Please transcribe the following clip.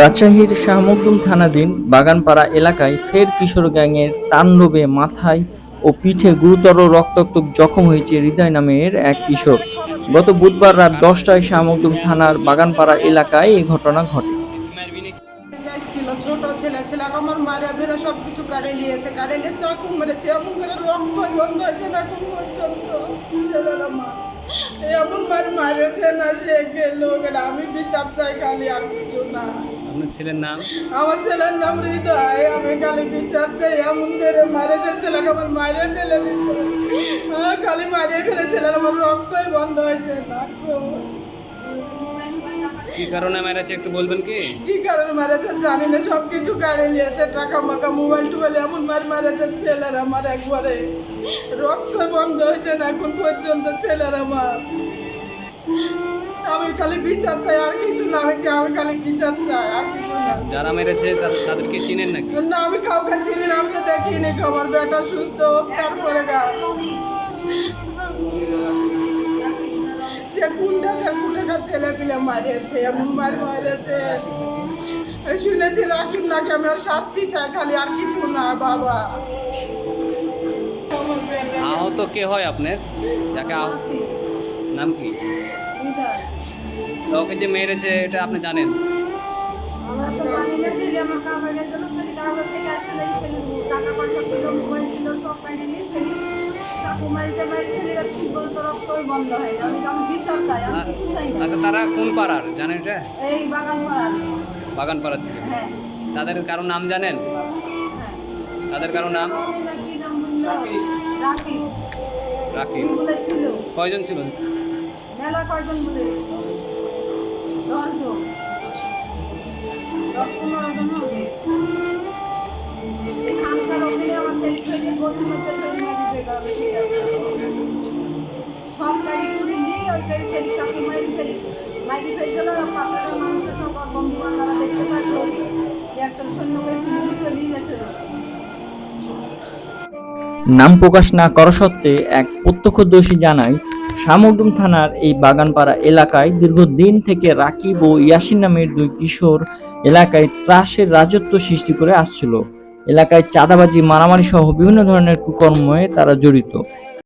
রাজশাহীর শাহমখদুম থানাধীন বাগানপাড়া এলাকায় ফের কিশোর গ্যাংয়ের তাণ্ডবে মাথায় ও পিঠে গুরুতর রক্তাক্ত জখম হয়েছে হৃদয় নামের এক কিশোর। গত বুধবার রাত দশটায় শাহমখদুম থানার বাগানপাড়া এলাকায় এই ঘটনা ঘটে। ছোট ছেলে ছেলে আমার মারা, ধরে কাড়ে নিয়েছে কাড়ে নিয়ে চাকু মেরেছে রক্ত বন্ধ হয়েছে না পর্যন্ত ছেলেরা মা এমন মার মারেছে না সে গেলো। আমি বিচার চাই খালি আর কিছু না। আপনার ছেলের নাম? আমার ছেলের নাম হৃদয়। আমি খালি বিচার চাই এমন করে মারেছে ছেলেকে আমার মারিয়ে ফেলে দিতে হ্যাঁ খালি মারিয়ে ফেলে ছেলের আমার রক্তই বন্ধ হয়েছে। না কি কারণে মেরেছে একটু বলবেন কি? কি কারণে মারেছে জানি না সব কিছু কাড়ে নিয়েছে টাকা মাকা মোবাইল টোবাইল এমন মার মারেছে ছেলের আমার একবারে। রক্ত বন্ধ হয়েছে না এখন পর্যন্ত ছেলের আমার। আমি খালি বিচার চাই আর কিছু না আমি আমি খালি বিচার চাই আর কিছু না। যারা মেরেছে তাদেরকে চিনেন নাকি? না আমি কাউকে চিনি না আমি তো দেখিনি আমার বেটা সুস্থ তারপরে গা। কোনটা ছেলে পিলে মারিয়েছে। মার মারিয়েছে শুনেছি রাকিব নাকি আমি আর শাস্তি চাই খালি আর কিছু না বাবা। আহত কে হয় আপনার? যাকে নাম কি? ওকে যে মেরেছে এটা আপনি জানেন? টাকা পয়সা ছিল মোবাইল ছিল সব কাটে ছেলে চাকু মারিতে ছেলেরা তো রক্তই বন্ধ হয় না আমি আমি বিচার চাই আমি কিছু চাই না। আচ্ছা তারা কোন পাড়ার? জানেন এটা? এই বাগান পাড়ার বাগান পাড়ার ছিল। হ্যাঁ। তাদের কারও নাম জানেন? হ্যাঁ। তাদের কারও নাম? ওরা কি নাম বলল? রাখি রাখি বলে ছিল। কয়জন ছিল? মেলা কয়জন বলে? দশজন। দশ পনেরো জন হবে। এখানকার ওখানে আমার ছেলে খেলে দেবে নাম প্রকাশ না করা সত্ত্বে এক প্রত্যক্ষদর্শী জানায়, শামুকডুম থানার এই বাগানপাড়া এলাকায় দীর্ঘদিন থেকে রাকিব ও ইয়াসিন নামের দুই কিশোর এলাকায় ত্রাসের রাজত্ব সৃষ্টি করে আসছিল। এলাকায় চাঁদাবাজি মারামারি সহ বিভিন্ন ধরনের কুকর্মে তারা জড়িত।